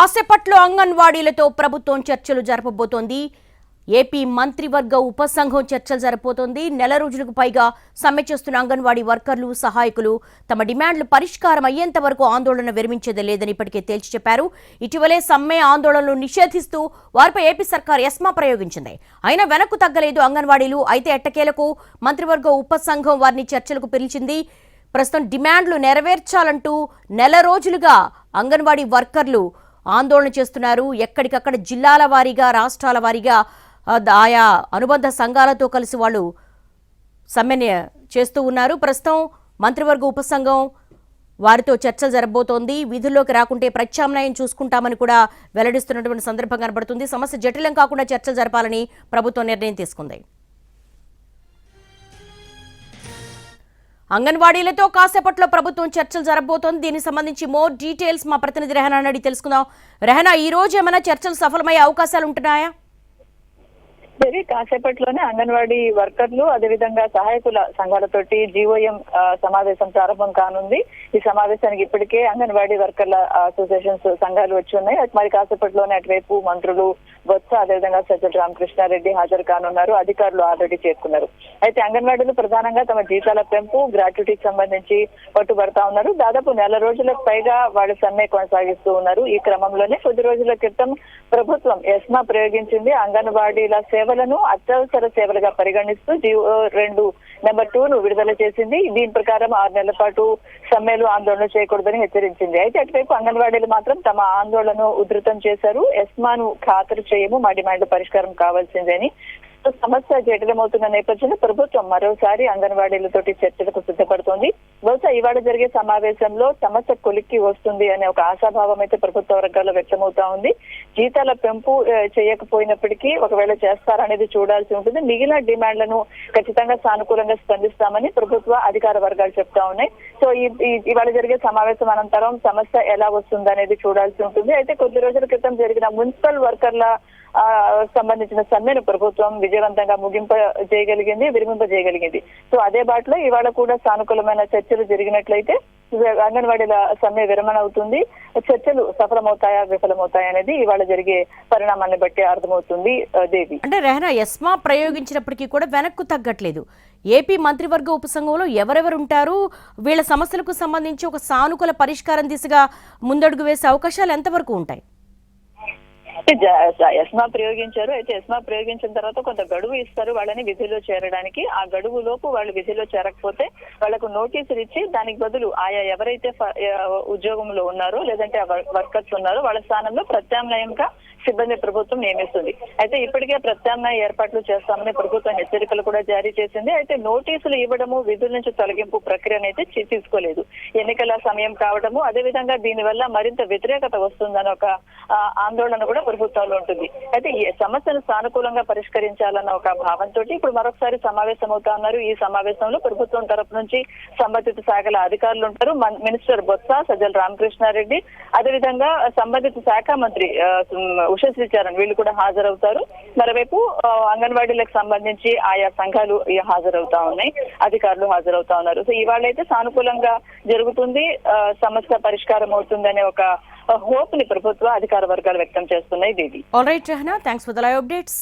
కాసేపట్లో అంగన్వాడీలతో ప్రభుత్వం చర్చలు జరపబోతోంది. ఏపీ మంత్రివర్గ ఉపసంఘం చర్చలు జరపబోతోంది. నెల రోజులకు పైగా సమ్మె చేస్తున్న అంగన్వాడీ వర్కర్లు సహాయకులు తమ డిమాండ్లు పరిష్కారం అయ్యేంత వరకు ఆందోళన విరమించేదే లేదని ఇప్పటికే తేల్చి చెప్పారు. ఇటీవలే సమ్మె ఆందోళనలు నిషేధిస్తూ వారిపై ఏపీ సర్కార్ ఎస్మా ప్రయోగించింది. అయినా వెనక్కు తగ్గలేదు అంగన్వాడీలు. అయితే ఎట్టకేలకు మంత్రివర్గ ఉపసంఘం వారిని చర్చలకు పిలిచింది. ప్రస్తుతం డిమాండ్లు నెరవేర్చాలంటూ నెల రోజులుగా అంగన్వాడీ వర్కర్లు ఆందోళన చేస్తున్నారు. ఎక్కడికక్కడ జిల్లాల వారీగా రాష్ట్రాల వారీగా ఆయా అనుబంధ సంఘాలతో కలిసి వాళ్ళు సమ్మె చేస్తూ ఉన్నారు. ప్రస్తుతం మంత్రివర్గ ఉపసంఘం వారితో చర్చలు జరగబోతోంది. విధుల్లోకి రాకుంటే ప్రత్యామ్నాయం చూసుకుంటామని కూడా వెల్లడిస్తున్నటువంటి సందర్భం కనబడుతుంది. సమస్య జటిలం కాకుండా చర్చలు జరపాలని ప్రభుత్వం నిర్ణయం తీసుకుంది. అంగన్వాడీలతో కాసేపట్లో ప్రభుత్వం చర్చలు జరగబోతోంది. దీనికి సంబంధించి మోర్ డీటెయిల్స్ మా ప్రతినిధి రెహనా అడిగి తెలుసుకుందాం. రెహనా ఈ రోజు ఏమైనా చర్చలు సఫలమయ్యే అవకాశాలు ఉంటున్నాయా? దేవి కాసేపట్లోనే అంగన్వాడీ వర్కర్లు అదేవిధంగా సహాయకుల సంఘాలతోటి జీవోఎం సమావేశం ప్రారంభం కానుంది. ఈ సమావేశానికి ఇప్పటికే అంగన్వాడీ వర్కర్ల అసోసియేషన్స్ సంఘాలు వచ్చి ఉన్నాయి. అటు మరి కాసేపట్లోనే అటువైపు మంత్రులు బొత్స అదేవిధంగా సజ్జల రామకృష్ణారెడ్డి హాజరు కానున్నారు. అధికారులు ఆల్రెడీ చేరుకున్నారు. అయితే అంగన్వాడీలు ప్రధానంగా తమ జీతాల పెంపు గ్రాట్యుటీకి సంబంధించి పట్టుబడతా ఉన్నారు. దాదాపు నెల రోజులకు పైగా వాళ్ళు సమ్మె కొనసాగిస్తూ ఉన్నారు. ఈ క్రమంలోనే కొద్ది రోజుల క్రితం ప్రభుత్వం ఎస్మా ప్రయోగించింది. అంగన్వాడీల సేవలను అత్యవసర సేవలుగా పరిగణిస్తూ జియో రెండు నెంబర్ టూ ను విడుదల చేసింది. దీని ప్రకారం ఆరు నెలల పాటు సమ్మెలు ఆందోళన చేయకూడదని హెచ్చరించింది. అయితే అటువైపు అంగన్వాడీలు మాత్రం తమ ఆందోళనను ఉధృతం చేశారు. ఎస్మాను ఖాతరు చేయము మా డిమాండ్ పరిష్కారం కావాల్సిందని సమస్య జటిలమవుతున్న నేపథ్యంలో ప్రభుత్వం మరోసారి అంగన్వాడీలతోటి చర్చలకు సిద్ధపడుతోంది. బహుశా ఇవాళ జరిగే సమావేశంలో సమస్య కొలిక్కి వస్తుంది అనే ఒక ఆశాభావం అయితే ప్రభుత్వ వర్గాల్లో వ్యక్తమవుతా ఉంది. జీతాల పెంపు చేయకపోయినప్పటికీ ఒకవేళ చేస్తారనేది చూడాల్సి ఉంటుంది. మిగిలిన డిమాండ్లను ఖచ్చితంగా సానుకూలంగా స్పందిస్తామని ప్రభుత్వ అధికార వర్గాలు చెప్తా ఉన్నాయి. సో ఇవాళ జరిగే సమావేశం అనంతరం సమస్య ఎలా వస్తుంది అనేది చూడాల్సి ఉంటుంది. అయితే కొద్ది రోజుల క్రితం జరిగిన మున్సిపల్ వర్కర్ల ఆ, సంబంధించిన సమ్మెను ప్రభుత్వం విజయవంతంగా ముగింప చేయగలిగింది విరమింప చేయగలిగింది. సో అదే బాటలో ఇవాళ కూడా సానుకూలమైన చర్చలు జరిగినట్లయితే అంగన్వాడీల సమ్మె విరమణ అవుతుంది. చర్చలు సఫలమవుతాయా విఫలమవుతాయా అనేది ఇవాళ జరిగే పరిణామాన్ని బట్టి అర్థమవుతుంది దేవి. అంటే రెహనా ఎస్మా ప్రయోగించినప్పటికీ కూడా వెనక్కు తగ్గట్లేదు. ఏపీ మంత్రివర్గ ఉపసంఘంలో ఎవరెవరు ఉంటారు? వీళ్ళ సమస్యలకు సంబంధించి ఒక సానుకూల పరిష్కారం దిశగా ముందడుగు వేసే అవకాశాలు ఎంతవరకు ఉంటాయి? అయితే ఎస్మా ప్రయోగించారు. అయితే ఎస్మా ప్రయోగించిన తర్వాత కొంత గడువు ఇస్తారు వాళ్ళని విధిలో చేరడానికి. ఆ గడువు లోపు వాళ్ళు విధిలో చేరకపోతే వాళ్ళకు నోటీసులు ఇచ్చి దానికి బదులు ఆయా ఎవరైతే ఉద్యోగంలో ఉన్నారో లేదంటే వర్కర్స్ ఉన్నారో వాళ్ళ స్థానంలో ప్రత్యామ్నాయంగా సిబ్బంది ప్రభుత్వం నియమిస్తుంది. అయితే ఇప్పటికే ప్రత్యామ్నాయ ఏర్పాట్లు చేస్తామని ప్రభుత్వం హెచ్చరికలు కూడా జారీ చేసింది. అయితే నోటీసులు ఇవ్వడము విధుల నుంచి తొలగింపు ప్రక్రియను అయితే తీసుకోలేదు. ఎన్నికల సమయం కావడము అదేవిధంగా దీనివల్ల మరింత వ్యతిరేకత వస్తుందని ఒక ఆందోళన కూడా ప్రభుత్వాలు ఉంటుంది. అయితే ఈ సమస్యను సానుకూలంగా పరిష్కరించాలన్న ఒక భావంతో ఇప్పుడు మరొకసారి సమావేశం అవుతా ఉన్నారు. ఈ సమావేశంలో ప్రభుత్వం తరపు నుంచి సంబంధిత శాఖల అధికారులు ఉంటారు. మినిస్టర్ బొత్స సజ్జల రామకృష్ణారెడ్డి. అదేవిధంగా సంబంధిత శాఖ మంత్రి ఆ, ఉషశ్రీ చరణ్ వీళ్ళు కూడా హాజరవుతారు. మరోవైపు ఆ, అంగన్వాడీలకు సంబంధించి ఆయా సంఘాలు హాజరవుతా ఉన్నాయి. అధికారులు హాజరవుతా ఉన్నారు. సో ఇవాళ అయితే సానుకూలంగా జరుగుతుంది. ఆ, సమస్య పరిష్కారం అవుతుందనే ఒక హోప్ని ప్రభుత్వ అధికార వర్గాలు వ్యక్తం చేస్తున్నాయి దీది all right Rehana thanks for the live updates